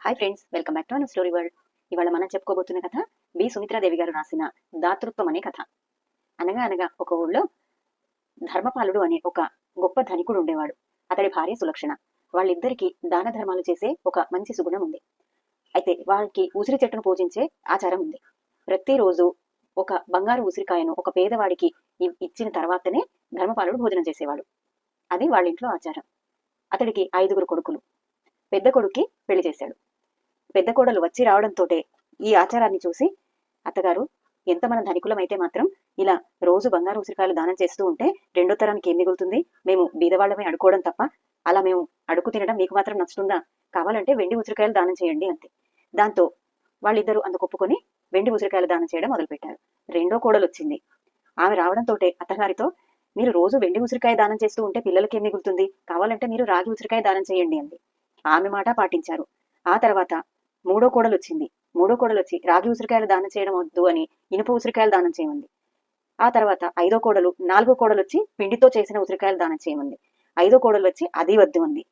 Hi friends welcome back to un story world ఇవాళ మనం చెప్పుకోబోతున్న కథ బి. సుమిత్రాదేవి గారు రాసిన దాతృత్వం అనే కథ. అనగా అనగా ఒక ఊళ్ళో ధర్మపాలుడు అనే ఒక గొప్ప ధనికుడు ఉండేవాడు. అతడి భార్య సులక్షణ. వాళ్ళిద్దరికీ దాన ధర్మాలు చేసే ఒక మంచి సుగుణం ఉంది. అయితే వాళ్ళకి ఉసిరి చెట్టును పూజించే ఆచారం ఉంది. ప్రతిరోజు ఒక బంగారు ఉసిరికాయను ఒక పేదవాడికి ఇచ్చిన తర్వాతనే ధర్మపాలుడు భోజనం చేసేవాడు. అది వాళ్ళ ఇంట్లో ఆచారం. అతడికి ఐదుగురు కొడుకులు. పెద్ద కొడుక్కి పెళ్ళి చేశాడు. పెద్ద కోడలు వచ్చి రావడంతోటే ఈ ఆచారాన్ని చూసి అత్తగారు ఎంత మన ధనికులమైతే మాత్రం ఇలా రోజు బంగారు ఉసిరికాయలు దానం చేస్తూ ఉంటే రెండో తరానికి ఏం మిగులుతుంది? మేము బీదవాళ్ళమే అడుకోవడం తప్ప అలా మేము అడుగు తినడం మీకు మాత్రం నచ్చుతుందా? కావాలంటే వెండి ఉసిరికాయలు దానం చేయండి అంతే. దాంతో వాళ్ళిద్దరూ అందుకు ఒప్పుకొని వెండి ఉసిరికాయలు దానం చేయడం మొదలుపెట్టారు. రెండో కోడలు వచ్చింది. ఆమె రావడంతోటే అత్తగారితో మీరు రోజు వెండి ఉసిరికాయ దానం చేస్తూ ఉంటే పిల్లలకి ఏం మిగులుతుంది? కావాలంటే మీరు రాగి ఉసిరికాయ దానం చేయండి అంది. ఆమె మాట పాటించారు. ఆ తర్వాత మూడో కోడలు వచ్చింది. మూడో కోడలు వచ్చి రాగి ఉసిరికాయలు దానం చేయడం వద్దు అని ఇనుప ఉసిరికాయలు దానం చేయమంది. ఆ తర్వాత ఐదో కోడలు నాలుగో కోడలు వచ్చి పిండితో చేసిన ఉసిరికాయలు దానం చేయమంది. ఐదో కోడలు వచ్చి అది వద్దు అంది.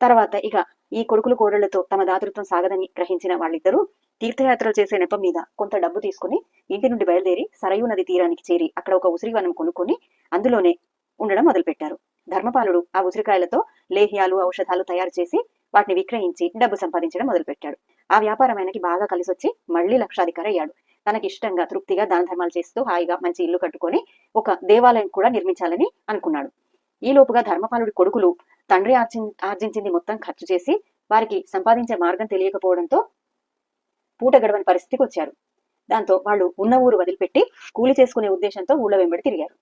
తర్వాత ఇక ఈ కొడుకులు కోడళ్ళతో తమ దాతృత్వం సాగదని గ్రహించిన వాళ్ళిద్దరూ తీర్థయాత్రలు చేసే నెపం మీద కొంత డబ్బు తీసుకుని ఇంటి నుండి బయలుదేరి సరయూ నది తీరానికి చేరి అక్కడ ఒక ఉసిరివనం కొనుక్కొని అందులోనే ఉండడం మొదలుపెట్టారు. ధర్మపాలుడు ఆ ఉసిరికాయలతో లేహ్యాలు ఔషధాలు తయారు చేసి వాటిని విక్రయించి డబ్బు సంపాదించడం మొదలుపెట్టాడు. ఆ వ్యాపారం ఆయనకి బాగా కలిసొచ్చి మళ్ళీ లక్షాధికారి అయ్యాడు. తనకి ఇష్టంగా తృప్తిగా దాన ధర్మాలు చేస్తూ హాయిగా మంచి ఇల్లు కట్టుకొని ఒక దేవాలయం కూడా నిర్మించాలని అనుకున్నాడు. ఈ లోపుగా ధర్మపాలుడి కొడుకులు తండ్రి ఆర్జి ఆర్జించింది మొత్తం ఖర్చు చేసి వారికి సంపాదించే మార్గం తెలియకపోవడంతో పూట గడవని పరిస్థితికి వచ్చారు దాంతో వాళ్ళు ఉన్న ఊరు వదిలిపెట్టి కూలి చేసుకునే ఉద్దేశంతో ఊళ్ళో వెంబడి తిరిగారు.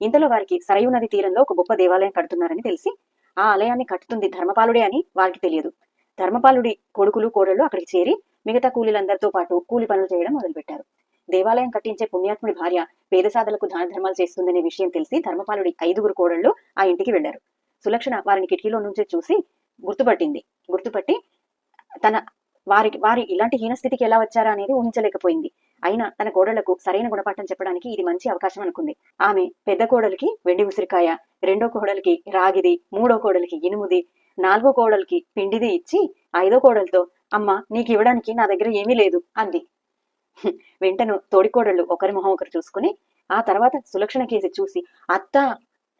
ఇంతలో వారికి సరయు నది తీరంలో ఒక గొప్ప దేవాలయం కడుతున్నారని తెలిసి ఆ ఆలయాన్ని కట్టుతుంది ధర్మపాలుడే అని వారికి తెలియదు. ధర్మపాలుడి కొడుకులు కోడళ్ళు అక్కడికి చేరి మిగతా కూలీలందరితో పాటు కూలి పనులు చేయడం మొదలుపెట్టారు. దేవాలయం కట్టించే పుణ్యాత్ముడి భార్య పేదసాదలకు దాన ధర్మాలు చేస్తుందనే విషయం తెలిసి ధర్మపాలుడి ఐదుగురు కోడళ్ళు ఆ ఇంటికి వెళ్ళారు సులక్షణ వారిని కిటికీలో నుంచే చూసి గుర్తుపట్టింది. గుర్తుపట్టి తన వారికి వారి ఇలాంటి హీనస్థితికి ఎలా వచ్చారా అనేది ఊహించలేకపోయింది. అయినా తన కోడళ్ళకు సరైన గుణపాఠం చెప్పడానికి ఇది మంచి అవకాశం అనుకుంది. ఆమె పెద్ద కోడలికి వెండి ఉసిరికాయ రెండో కోడలికి రాగిది మూడో కోడలికి ఇనుముది నాలుగో కోడలికి పిండిది ఇచ్చి ఐదో కోడలతో అమ్మ నీకు ఇవ్వడానికి నా దగ్గర ఏమీ లేదు అంది. వెంటను తోడికోడళ్ళు ఒకరి మొహం ఒకరు చూసుకుని ఆ తర్వాత సులక్షణ కేసి చూసి అత్త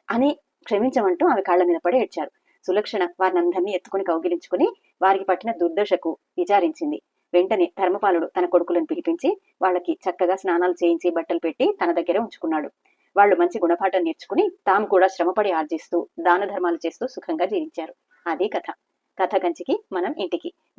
అని క్షమించమంటూ ఆమె కాళ్ళ మీద పడి ఏడ్చారు. సులక్షణ వారినందరినీ ఎత్తుకుని కౌగిలించుకుని వారికి పట్టిన దుర్దశకు విచారించింది. వెంటనే ధర్మపాలుడు తన కొడుకులను పిలిపించి వాళ్ళకి చక్కగా స్నానాలు చేయించి బట్టలు పెట్టి తన దగ్గరే ఉంచుకున్నాడు. వాళ్ళు మంచి గుణపాఠం నేర్చుకుని తాము కూడా శ్రమపడి ఆర్జిస్తూ దాన ధర్మాలు చేస్తూ సుఖంగా జీవించారు. అది కథ. కథ కంచికి మనం ఇంటికి.